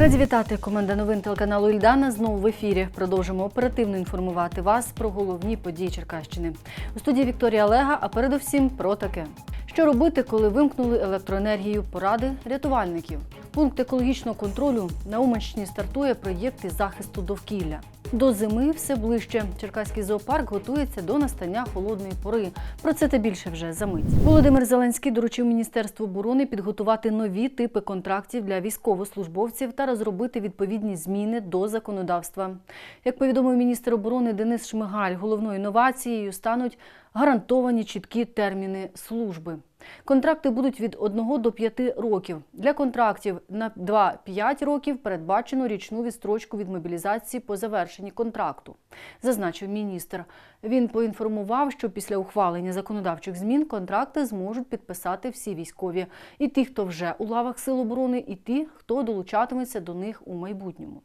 Раді вітати команда новин телеканалу Ільдана. Знову в ефірі. Продовжимо оперативно інформувати вас про головні події Черкащини. У студії Вікторія Олега, а передусім про таке. Що робити, коли вимкнули електроенергію? Поради рятувальників. Пункт екологічного контролю на Уманщині стартує проєкт із захисту довкілля. До зими все ближче. Черкаський зоопарк готується до настання холодної пори. Про це та більше вже за мить. Володимир Зеленський доручив Міністерству оборони підготувати нові типи контрактів для військовослужбовців та розробити відповідні зміни до законодавства. Як повідомив міністр оборони Денис Шмигаль, головною інновацією стануть гарантовані чіткі терміни служби. Контракти будуть від 1 до 5 років. Для контрактів на 2-5 років передбачено річну відстрочку від мобілізації по завершенні контракту, зазначив міністр. Він поінформував, що після ухвалення законодавчих змін контракти зможуть підписати всі військові, і ті, хто вже у лавах сил оборони, і ті, хто долучатиметься до них у майбутньому.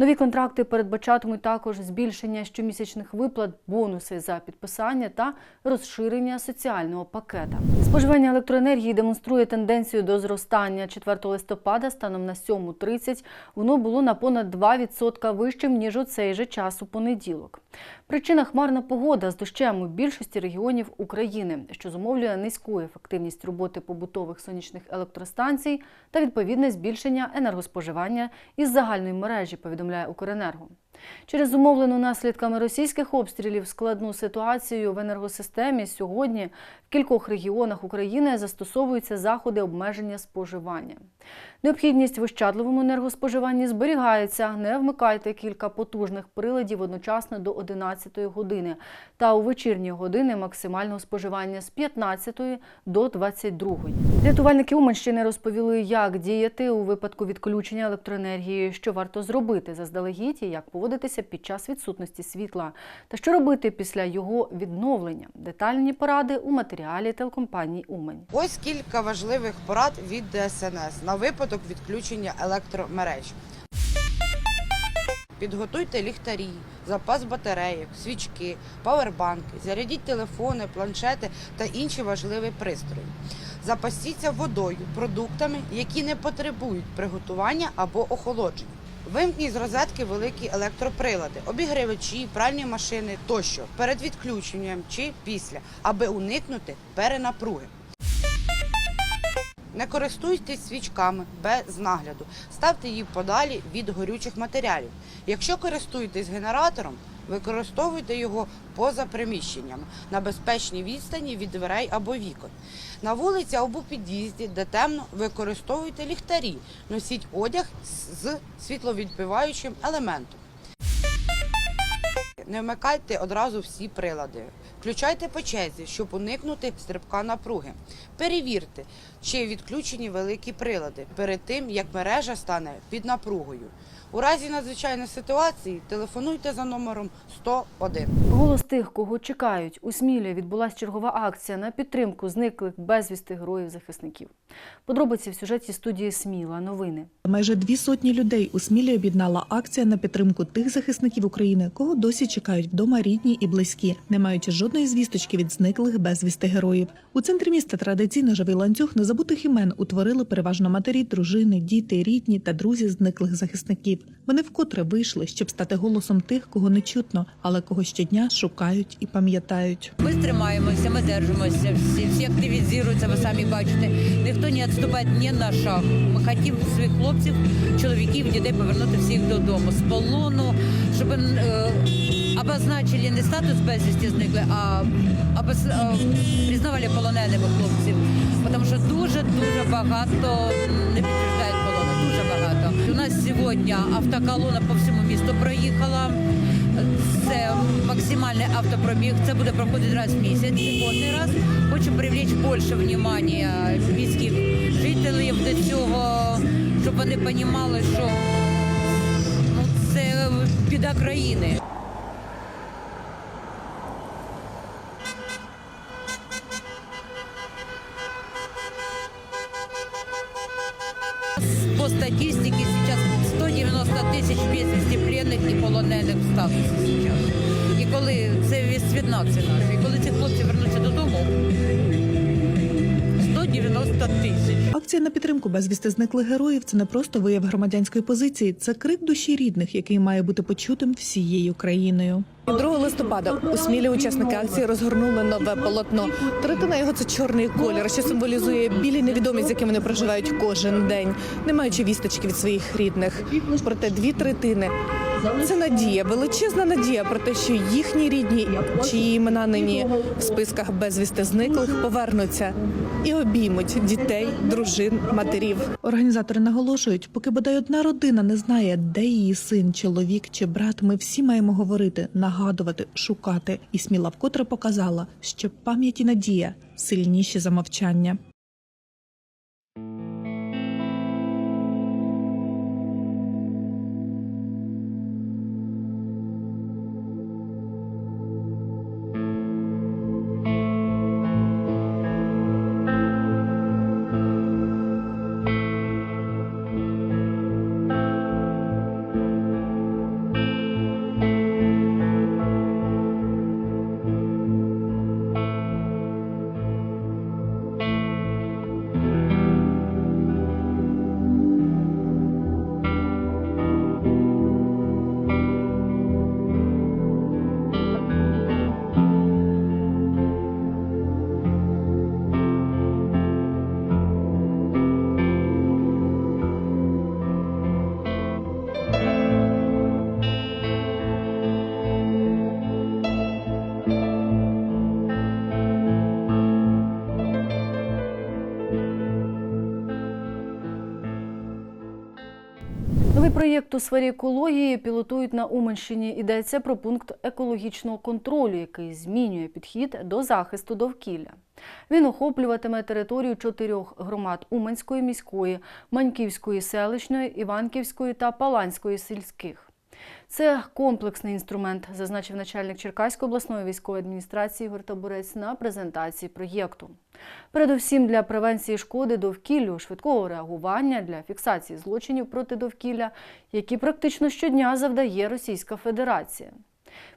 Нові контракти передбачатимуть також збільшення щомісячних виплат, бонуси за підписання та розширення соціального пакета. Споживання електроенергії демонструє тенденцію до зростання 4 листопада станом на 7.30 воно було на понад 2% вищим ніж у цей же час у понеділок. Причина хмарна погода з дощем у більшості регіонів України, що зумовлює низьку ефективність роботи побутових сонячних електростанцій та відповідне збільшення енергоспоживання із загальної мережі, повідомляє Укренерго. Через зумовлену наслідками російських обстрілів складну ситуацію в енергосистемі сьогодні в кількох регіонах України застосовуються заходи обмеження споживання. Необхідність в ощадливому енергоспоживанні зберігається. Не вмикайте кілька потужних приладів одночасно до 11 години та у вечірні години максимального споживання з 15 до 22. Рятувальники Уманщини розповіли, як діяти у випадку відключення електроенергії, що варто зробити заздалегідь і як поводитися під час відсутності світла, та що робити після його відновлення. Детальні поради у матеріалі телекомпанії Умань. Ось кілька важливих порад від ДСНС на випадок відключення електромереж. Підготуйте ліхтарі, запас батарейок, свічки, павербанки, зарядіть телефони, планшети та інші важливі пристрої. Запасіться водою, продуктами, які не потребують приготування або охолодження. Вимкніть з розетки великі електроприлади, обігрівачі, пральні машини тощо перед відключенням чи після, аби уникнути перенапруги. Не користуйтесь свічками без нагляду. Ставте її подалі від горючих матеріалів. Якщо користуєтесь генератором, використовуйте його поза приміщеннями на безпечній відстані від дверей або вікон. На вулиці або під'їзді, де темно, використовуйте ліхтарі. Носіть одяг з світловідбиваючим елементом. Не вмикайте одразу всі прилади. Включайте по черзі, щоб уникнути стрибка напруги. Перевірте, чи відключені великі прилади перед тим, як мережа стане під напругою. У разі надзвичайної ситуації телефонуйте за номером 101. Голос тих, кого чекають. У Смілі відбулася чергова акція на підтримку зниклих безвісти героїв-захисників. Подробиці в сюжеті студії Сміла. Новини. Майже дві сотні людей у Смілі об'єднала акція на підтримку тих захисників України, кого досі чекають вдома рідні і близькі, не маючи жодної звісточки від зниклих безвісти героїв. У центрі міста традиційно живий ланцюг незабутих імен утворили переважно матері, дружини, діти, рідні та друзі зниклих захисників. Вони вкотре вийшли, щоб стати голосом тих, кого не чутно, але кого щодня шукають і пам'ятають. Ми стримаємося, ми держимося, всі, всі активізуються, ви самі бачите. Ніхто не відступає ні на шаг. Ми хочемо своїх хлопців, чоловіків, дітей повернути всіх додому з полону, щоб е, обозначили не статус безвісті зникли, а обоз, е, признавали полоненими хлопців. Тому що дуже-дуже багато не підтверджують нас сьогодні автоколона по всьому місту проїхала. Це максимальний автопробіг. Це буде проходити раз в місяць. Кожний раз хочу привлечь більше внимання міських жителів до цього, щоб вони розуміли, що ну, це біда країни. Акція на підтримку безвісти зниклих героїв це не просто вияв громадянської позиції, це крик душі рідних, який має бути почутим всією країною. 2 листопада у Смілі учасники акції розгорнули нове полотно. Третина його це чорний колір, що символізує білі невідомість, з якими вони проживають кожен день, не маючи вісточки від своїх рідних. Проте дві третини це надія, величезна надія про те, що їхні рідні, чиї імена нині в списках безвісти зниклих, повернуться і обіймуть дітей, дружин, матерів. Організатори наголошують, поки бодай одна родина не знає, де її син, чоловік чи брат, ми всі маємо говорити, нагадувати, шукати. І сміла вкотре показала, що пам'ять і надія сильніші за мовчання. Новий проєкт у сфері екології пілотують на Уманщині. Йдеться про пункт екологічного контролю, який змінює підхід до захисту довкілля. Він охоплюватиме територію чотирьох громад Уманської міської, Маньківської селищної, Іванківської та Паланської сільських. Це комплексний інструмент, зазначив начальник Черкаської обласної військової адміністрації Ігор Табурець на презентації проєкту. Передусім для превенції шкоди довкіллю, швидкого реагування для фіксації злочинів проти довкілля, які практично щодня завдає Російська Федерація.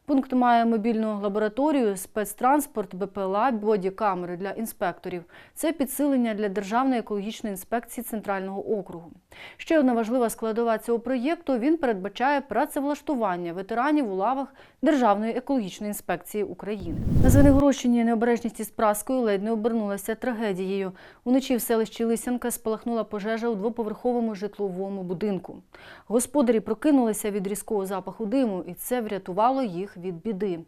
Пункт має мобільну лабораторію, спецтранспорт, БПЛА, бодікамери для інспекторів. Це підсилення для Державної екологічної інспекції Центрального округу. Ще одна важлива складова цього проєкту він передбачає працевлаштування ветеранів у лавах Державної екологічної інспекції України. На Звенигородщині необережність із праскою ледь не обернулася трагедією. Уночі в селищі Лисянка спалахнула пожежа у двоповерховому житловому будинку. Господарі прокинулися від різкого запаху диму, і це врятувало їх від біди.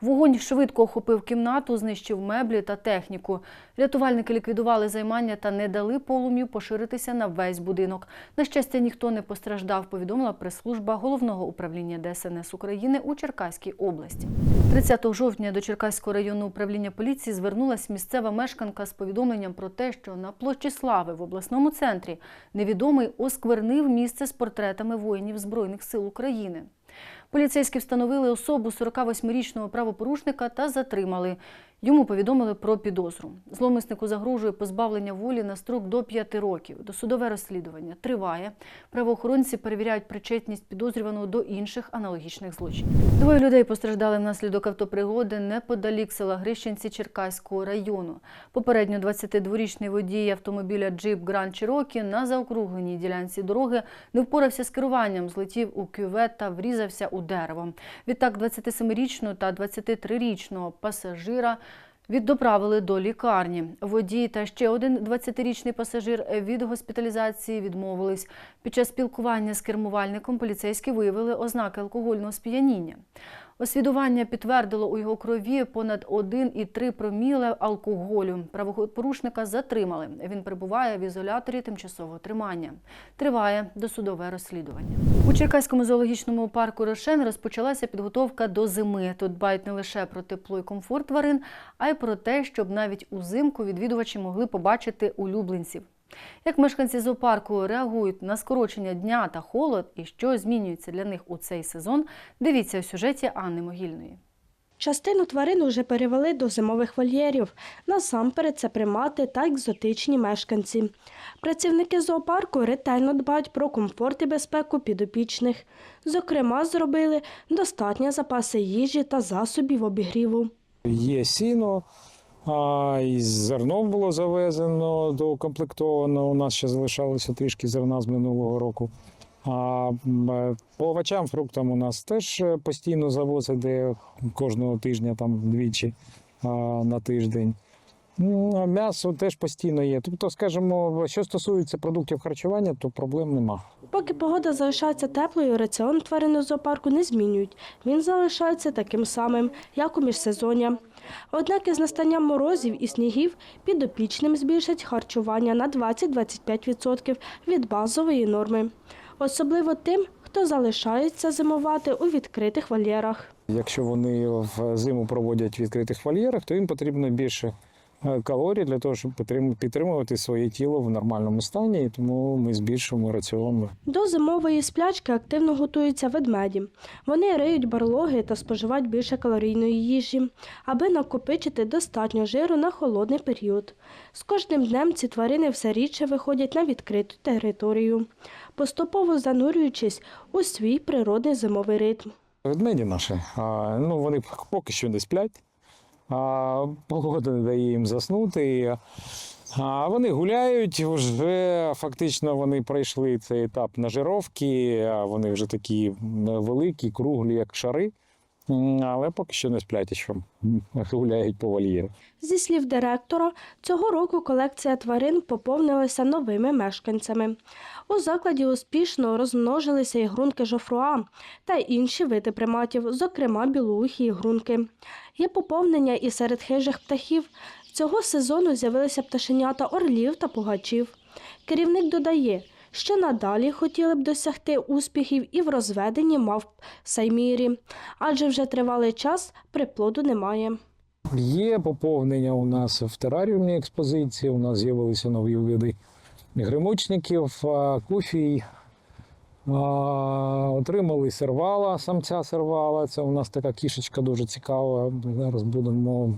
Вогонь швидко охопив кімнату, знищив меблі та техніку. Рятувальники ліквідували займання та не дали полум'ю поширитися на весь будинок. На щастя, ніхто не постраждав, повідомила прес-служба головного управління ДСНС України у Черкаській області. 30 жовтня до Черкаського районного управління поліції звернулась місцева мешканка з повідомленням про те, що на площі Слави в обласному центрі невідомий осквернив місце з портретами воїнів Збройних сил України. Поліцейські встановили особу 48-річного правопорушника та затримали. Йому повідомили про підозру. Зловмиснику загрожує позбавлення волі на строк до 5 років. Досудове розслідування триває. Правоохоронці перевіряють причетність підозрюваного до інших аналогічних злочинів. Двоє людей постраждали внаслідок автопригоди неподалік села Грищенці Черкаського району. Попередньо 22-річний водій автомобіля Джип Гранд Чирокі на заокругленій ділянці дороги не впорався з керуванням, злетів у кювет та врізався у дерево. Відтак 27-річного та 23-річного пасажира Віддоправили до лікарні. Водій та ще один 20-річний пасажир від госпіталізації відмовились. Під час спілкування з кермувальником поліцейські виявили ознаки алкогольного сп'яніння. Освідування підтвердило у його крові понад 1,3 проміле алкоголю. Правопорушника затримали. Він перебуває в ізоляторі тимчасового тримання. Триває досудове розслідування. У Черкаському зоологічному парку Рошен розпочалася підготовка до зими. Тут дбають не лише про тепло і комфорт тварин, а й про те, щоб навіть узимку відвідувачі могли побачити улюбленців. Як мешканці зоопарку реагують на скорочення дня та холод і що змінюється для них у цей сезон, дивіться у сюжеті Анни Могильної. Частину тварин уже перевели до зимових вольєрів. Насамперед це примати та екзотичні мешканці. Працівники зоопарку ретельно дбають про комфорт і безпеку підопічних. Зокрема, зробили достатні запаси їжі та засобів обігріву. Є сіно, А, і зерно було завезено, доукомплектовано. У нас ще залишалося трішки зерна з минулого року. А е, по овочам, фруктам у нас теж е, постійно завозять, де кожного тижня там двічі а, на тиждень. Ну, М'ясо теж постійно є. Тобто, скажімо, що стосується продуктів харчування, то проблем нема. Поки погода залишається теплою, раціон тварин у зоопарку не змінюють. Він залишається таким самим, як у міжсезоння. Однак із настанням морозів і снігів підопічним збільшать харчування на 20-25% від базової норми. Особливо тим, хто залишається зимувати у відкритих вольєрах. Якщо вони в зиму проводять в відкритих вольєрах, то їм потрібно більше калорій для того, щоб підтримувати своє тіло в нормальному стані, і тому ми збільшуємо раціон. До зимової сплячки активно готуються ведмеді. Вони риють барлоги та споживають більше калорійної їжі, аби накопичити достатньо жиру на холодний період. З кожним днем ці тварини все рідше виходять на відкриту територію, поступово занурюючись у свій природний зимовий ритм. Ведмеді наші, ну вони поки що не сплять, погода не дає їм заснути. А вони гуляють, вже фактично вони пройшли цей етап нажировки, вони вже такі великі, круглі, як шари. Але поки що не сплять, і що гуляють по вольєру. Зі слів директора, цього року колекція тварин поповнилася новими мешканцями. У закладі успішно розмножилися ігрунки жофруа та інші види приматів, зокрема білоухі ігрунки. Є поповнення і серед хижих птахів. Цього сезону з'явилися пташенята орлів та пугачів. Керівник додає, що надалі хотіли б досягти успіхів і в розведенні мавп Саймірі, адже вже тривалий час приплоду немає. Є поповнення у нас в тераріумній експозиції. У нас з'явилися нові види гримучників, куфій. Отримали сервала, самця сервала. Це у нас така кішечка дуже цікава. Зараз будемо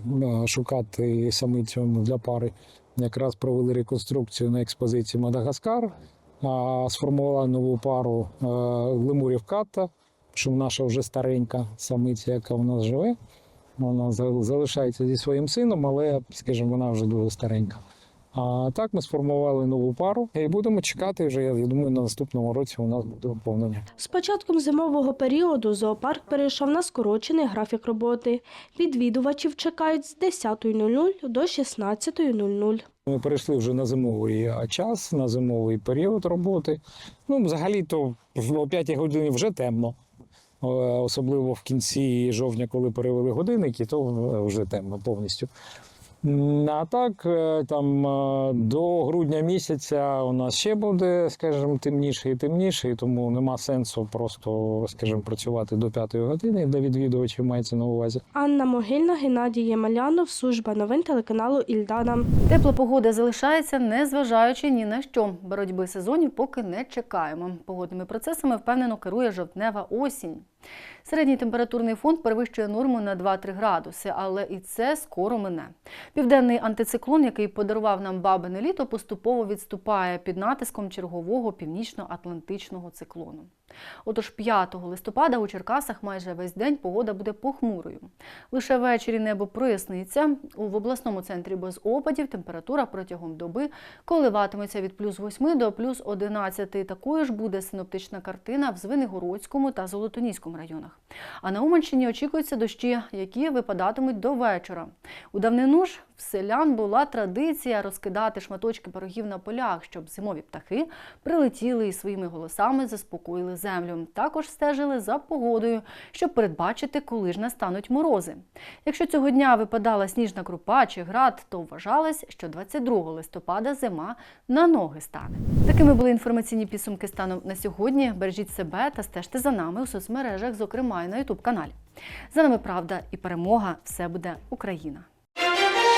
шукати самицю для пари. Якраз провели реконструкцію на експозиції Мадагаскар. А, Сформували нову пару а, лемурів ката, що наша вже старенька самиця, яка у нас живе. Вона за- залишається зі своїм сином, але, скажімо, вона вже дуже старенька. А так ми сформували нову пару і будемо чекати вже. Я думаю, на наступному році у нас буде поповнення. З початком зимового періоду зоопарк перейшов на скорочений графік роботи. Відвідувачів чекають з 10.00 до 16.00. Ми перейшли вже на зимовий час, на зимовий період роботи. Ну, взагалі-то о 5 годині вже темно. Особливо в кінці жовтня, коли перевели годинники, то е, вже темно повністю. А так, е, там е, до грудня місяця у нас ще буде, скажімо, темніше і темніше, і тому нема сенсу просто, скажімо, працювати до 5 години для відвідувачів мається на увазі. Анна Могильна, Геннадій Ємелянов, служба новин телеканалу Ільдана. Тепла погода залишається, незважаючи ні на що. Боротьби сезонів поки не чекаємо. Погодними процесами впевнено керує жовтнева осінь. Середній температурний фон перевищує норму на 2-3 градуси, але і це скоро мине. Південний антициклон, який подарував нам бабине літо, поступово відступає під натиском чергового північно-атлантичного циклону. Отож 5 листопада у Черкасах майже весь день погода буде похмурою. Лише ввечері небо проясниться. В обласному центрі без опадів температура протягом доби коливатиметься від плюс 8 до плюс 11. Такою ж буде синоптична картина в Звенигородському та Золотоніському районах. А на Уманщині очікуються дощі, які випадатимуть до вечора. У давнину ж в селян була традиція розкидати шматочки пирогів на полях, щоб зимові птахи прилетіли і своїми голосами заспокоїли землю. Також стежили за погодою, щоб передбачити, коли ж настануть морози. Якщо цього дня випадала сніжна крупа чи град, то вважалось, що 22 листопада зима на ноги стане. Такими були інформаційні підсумки станом на сьогодні. Бережіть себе та стежте за нами у соцмережах, зокрема і на Ютуб каналі. За нами правда і перемога. Все буде Україна.